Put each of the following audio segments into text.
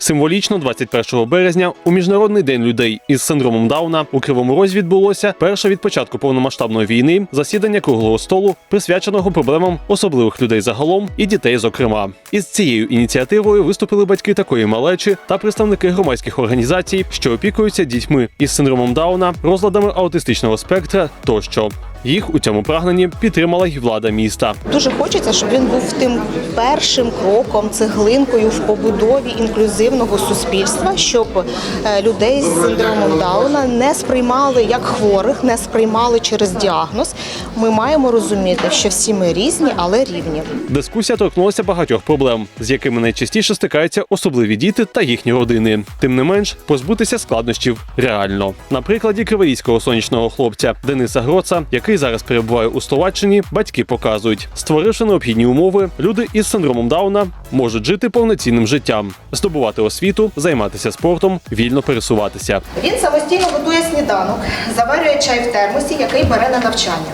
Символічно 21 березня у міжнародний день людей із синдромом Дауна у Кривому Розі відбулося перше від початку повномасштабної війни засідання круглого столу, присвяченого проблемам особливих людей загалом і дітей. Зокрема, із цією ініціативою виступили батьки такої малечі та представники громадських організацій, що опікуються дітьми із синдромом Дауна, розладами аутистичного спектра тощо. Їх у цьому прагненні підтримала й влада міста. Дуже хочеться, щоб він був тим першим кроком, цеглинкою в побудові інклюзивного суспільства, щоб е, людей з синдромом Дауна не сприймали як хворих, не сприймали через діагноз. Ми маємо розуміти, що всі ми різні, але рівні. Дискусія торкнулася багатьох проблем, з якими найчастіше стикаються особливі діти та їхні родини. Тим не менш, позбутися складнощів реально. На прикладі криворізького сонячного хлопця Дениса Гроца, який зараз перебуває у Словаччині, батьки показують, створивши необхідні умови, люди із синдромом Дауна можуть жити повноцінним життям, здобувати освіту, займатися спортом, вільно пересуватися. Він самостійно готує сніданок, заварює чай в термосі, який бере на навчання.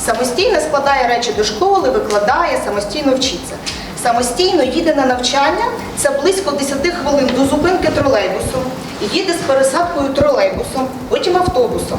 Самостійно складає речі до школи, викладає, самостійно вчиться. Самостійно їде на навчання, це близько 10 хвилин до зупинки тролейбусу. Їде з пересадкою тролейбусом, потім автобусом.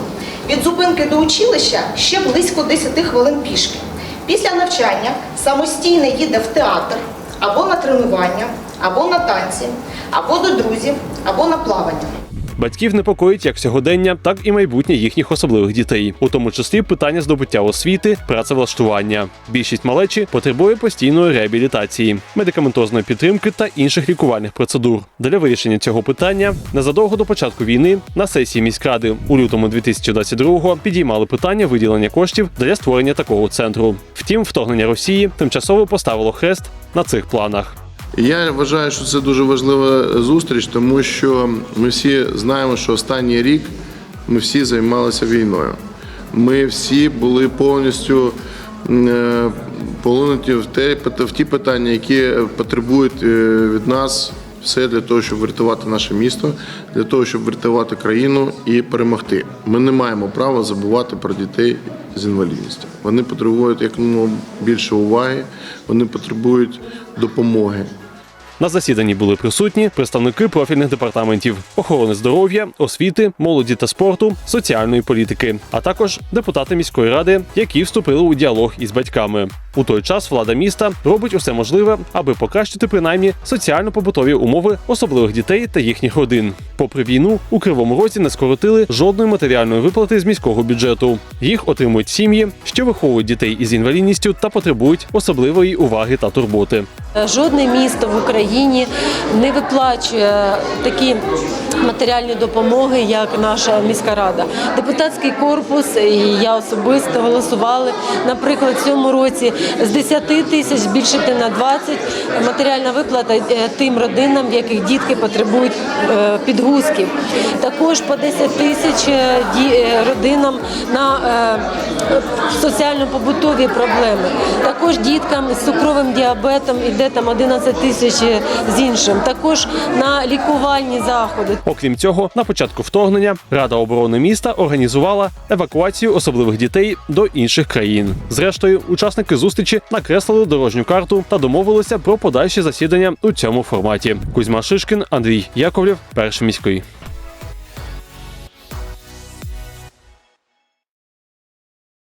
Від зупинки училища ще близько 10 хвилин пішки. Після навчання самостійно їде в театр або на тренування, або на танці, або до друзів, або на плавання. Батьків непокоїть як сьогодення, так і майбутнє їхніх особливих дітей, у тому числі питання здобуття освіти, працевлаштування. Більшість малечі потребує постійної реабілітації, медикаментозної підтримки та інших лікувальних процедур. Для вирішення цього питання незадовго до початку війни на сесії міськради у лютому 2022-го підіймали питання виділення коштів для створення такого центру. Втім, вторгнення Росії тимчасово поставило хрест на цих планах. Я вважаю, що це дуже важлива зустріч, тому що ми всі знаємо, що останній рік ми всі займалися війною. Ми всі були повністю полонуті в те в ті питання, які потребують е, від нас все для того, щоб врятувати наше місто, для того, щоб врятувати країну і перемогти. Ми не маємо права забувати про дітей з інвалідністю. Вони потребують якомога більше уваги, вони потребують допомоги. На засіданні були присутні представники профільних департаментів охорони здоров'я, освіти, молоді та спорту, соціальної політики, а також депутати міської ради, які вступили у діалог із батьками. У той час влада міста робить усе можливе, аби покращити принаймні соціально-побутові умови особливих дітей та їхніх родин. Попри війну, у кривому розі не скоротили жодної матеріальної виплати з міського бюджету. Їх отримують сім'ї, що виховують дітей із інвалідністю та потребують особливої уваги та турботи. Жодне місто в Україні не виплачує такі матеріальні допомоги, як наша міська рада. Депутатський корпус і я особисто голосували, наприклад, в цьому році з 10 тисяч збільшити на 20 матеріальна виплата е, тим родинам, в яких дітки потребують е, підгузків. Також по 10 тисяч е, е, родинам на е, соціально-побутові проблеми. Також діткам з цукровим діабетом іде там 11 тисяч з іншим. Також на лікувальні заходи. Окрім цього, на початку вторгнення Рада оборони міста організувала евакуацію особливих дітей до інших країн. Зрештою, учасники зустрічі накреслили дорожню карту та домовилися про подальші засідання у цьому форматі. Кузьма Шишкін, Андрій Яковлєв, перший міський.